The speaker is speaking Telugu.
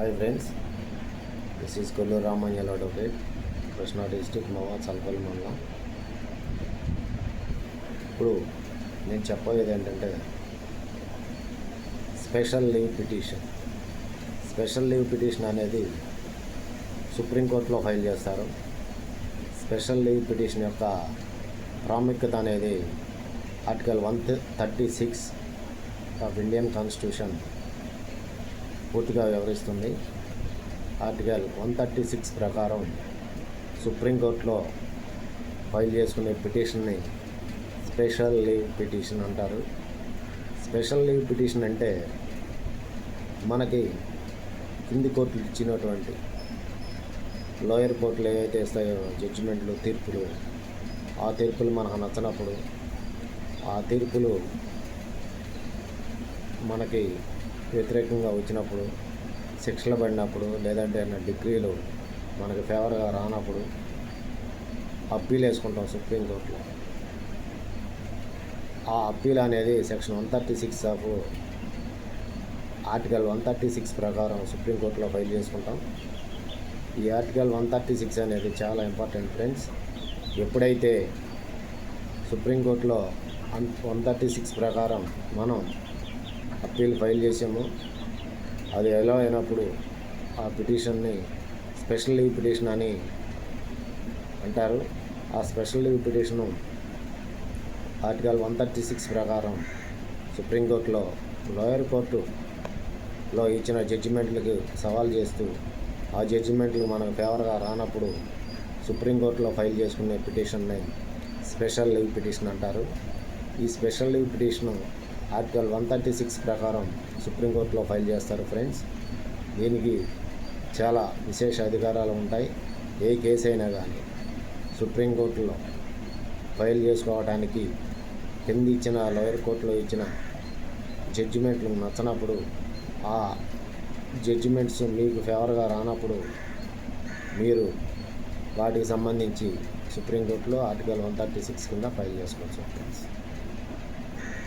Hi friends this is Kolluru Ramanjal లోటోపేట్ కృష్ణా డిస్టిక్ మవా చల్పల్లి మండలం ఇప్పుడు నేను చెప్పబోయేది ఏంటంటే special leave petition special leave petition అనేది సుప్రీంకోర్టులో ఫైల్ చేస్తారు. స్పెషల్ లీవ్ పిటిషన్ యొక్క ప్రాముఖ్యత అనేది article one thirty six of Indian constitution పూర్తిగా వివరిస్తుంది. ఆర్టికల్ వన్ థర్టీ సిక్స్ ప్రకారం సుప్రీంకోర్టులో ఫైల్ చేసుకునే పిటిషన్ని స్పెషల్ లీవ్ పిటిషన్ అంటారు. స్పెషల్ లీవ్ పిటిషన్ అంటే మనకి కింది కోర్టులు ఇచ్చినటువంటి లోయర్ కోర్టులు ఏవైతే ఇస్తాయో జడ్జిమెంట్లు తీర్పులు ఆ తీర్పులు మనకు నచ్చినప్పుడు ఆ తీర్పులు మనకి వ్యతిరేకంగా వచ్చినప్పుడు శిక్షలు పడినప్పుడు లేదంటే డిగ్రీలు మనకి ఫేవర్గా రానప్పుడు అప్పీల్ వేసుకుంటాం సుప్రీంకోర్టులో ఆ అప్పీల్ అనేది section one thirty six of article one thirty six ప్రకారం సుప్రీంకోర్టులో ఫైల్ చేసుకుంటాం. ఈ ఆర్టికల్ వన్ థర్టీ సిక్స్ అనేది చాలా ఇంపార్టెంట్ ఫ్రెండ్స్ ఎప్పుడైతే సుప్రీంకోర్టులో వన్ థర్టీ సిక్స్ ప్రకారం మనం అప్పీల్ ఫైల్ చేసాము అది ఎలా అయినప్పుడు ఆ పిటిషన్ని స్పెషల్ లీవ్ పిటిషన్ అని అంటారు. ఆ special leave petition article one thirty six ప్రకారం సుప్రీంకోర్టులో లోయర్ కోర్టులో ఇచ్చిన జడ్జిమెంట్లకు సవాల్ చేస్తూ ఆ జడ్జిమెంట్లు మనకు ఫేవర్గా రానప్పుడు సుప్రీంకోర్టులో ఫైల్ చేసుకునే పిటిషన్ని స్పెషల్ లీవ్ పిటిషన్ అంటారు. ఈ special leave petition article one thirty six ప్రకారం సుప్రీంకోర్టులో ఫైల్ చేస్తారు ఫ్రెండ్స్. దీనికి చాలా విశేష అధికారాలు ఉంటాయి. ఏ కేసు అయినా కానీ సుప్రీంకోర్టులో ఫైల్ చేసుకోవడానికి కింద ఇచ్చిన లోయర్ కోర్టులో ఇచ్చిన జడ్జిమెంట్లు నచ్చనప్పుడు ఆ జడ్జిమెంట్స్ మీకు ఫేవర్గా రానప్పుడు మీరు వాటికి సంబంధించి సుప్రీంకోర్టులో ఆర్టికల్ వన్ థర్టీ సిక్స్ కింద ఫైల్ చేసుకోవచ్చు ఫ్రెండ్స్.